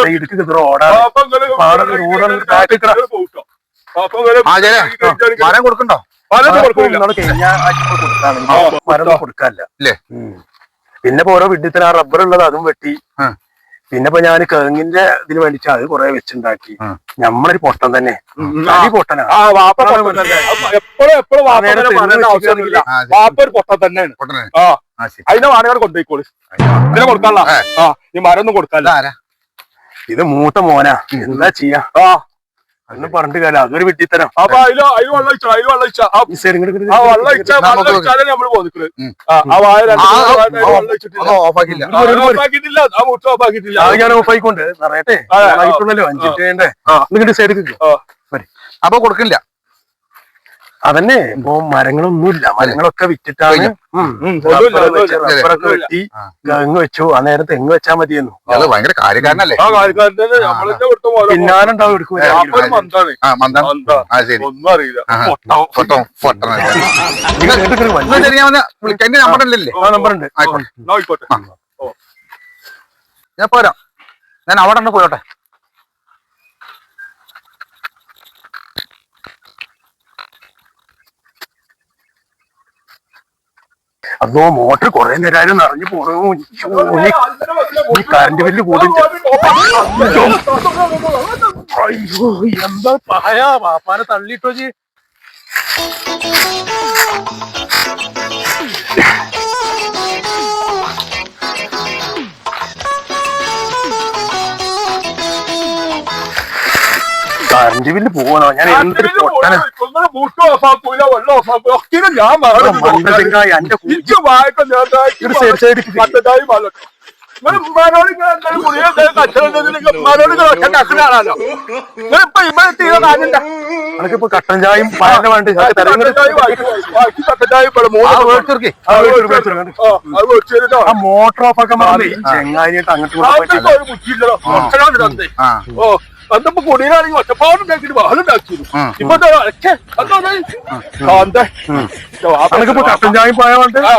സൈഡിക്ക് റോഡാണ് റോഡാണ് മരം കൊടുക്കണ്ടോ. മരം കൊടുക്കാനില്ല അല്ലേ പിന്നെ ഓരോ വിഡ്ഢിത്തിന് ആ റബ്ബർ ഉള്ളത് അതും വെട്ടി. പിന്നെ ഇപ്പൊ ഞാൻ കിഴങ്ങിന്റെ ഇതിന് വേണ്ടിട്ട് അത് കൊറേ വെച്ചുണ്ടാക്കി. ഞമ്മളൊരു പൊട്ടൻ തന്നെ. അടി പൊട്ടനാണ് എപ്പോഴും എപ്പോഴും വാപ്പ ഒരു പൊട്ടൻ തന്നെയാണ്. അതിനെ വാടക കൊണ്ടുപോയിക്കോളി. ഇതിനെ കൊടുക്കാനുള്ള. ആ ഈ മരം ഒന്നും കൊടുക്കാല്ല ഇത് മൂത്ത മോനാ. എന്താ ചെയ്യാ? ആ. അന്ന് പറഞ്ഞിട്ട് കാലം അതൊരു വിഡ്ഢിത്തരം അപ്പൊ അതിലോ അതിൽ വെള്ളം ഒഴിച്ചാ അതിൽ വെള്ളം ഒഴിച്ചാ. ആ വെള്ളം ഒഴിച്ചാ നമ്മൾ വെള്ളം ഒഴിച്ചാലേ നമ്മൾ പോന്നിക്കുന്നത്. ആ വായ രണ്ട് ആ, മുട്ട ഓഫാക്കിട്ടില്ല അത് ഞാൻ ഓഫായിക്കൊണ്ട് നിറയട്ടെ ആ. ആയിട്ടുള്ളല്ലോ അഞ്ചിട്ട് വേണ്ടേ ആ. ഇങ്ങോട്ട് സൈഡിൽ ആ. അപ്പൊ കൊടുക്കില്ല അതന്നെ. ഇപ്പൊ മരങ്ങളൊന്നുമില്ല. മരങ്ങളൊക്കെ വിറ്റിട്ടാണ്. റബ്ബറൊക്കെ വെട്ടി ആ. തെങ്ങ് വെച്ചു. ആ നേരം തെങ്ങ് വെച്ചാ മതിയെന്നു. അത് ഭയങ്കര കാര്യക്കാരനല്ലേ? പിന്നാലുണ്ടാവും എടുക്കും ഒന്നും അറിയില്ല. നമ്പർ ഉണ്ടല്ലേ ആ. നമ്പർ ഉണ്ട്. ഞാൻ പോരാ. ഞാൻ അവിടെ പോയോട്ടെ. അതോ മോട്ടർ കുറെ നേരം നിറഞ്ഞു പോണു ഈ കറണ്ട് ബില്ല് കൂടും അയ്യോ എന്താ പായ പാപ്പാനെ തള്ളിട്ടോ ജി ഇങ്ങനെ ഒറ്റ പോകണോ ഞാൻ എനിക്കിപ്പോ കട്ടൻ ചായയും പഴന്റെ വേണ്ടി. ആ മോട്ടർ ഓഫ് ഒക്കെ ചെങ്ങാനായിട്ട് അങ്ങോട്ട് പോയിട്ട് അന്നപ്പോ കുടിയിലാണെങ്കിൽ ഒറ്റപ്പാടുണ്ടാക്കിട്ട് ബഹളുണ്ടാക്കിയിരുന്നു ഉം. ഇപ്പൊ എന്താ അതെ കട്ടൻ വേണ്ട ആ.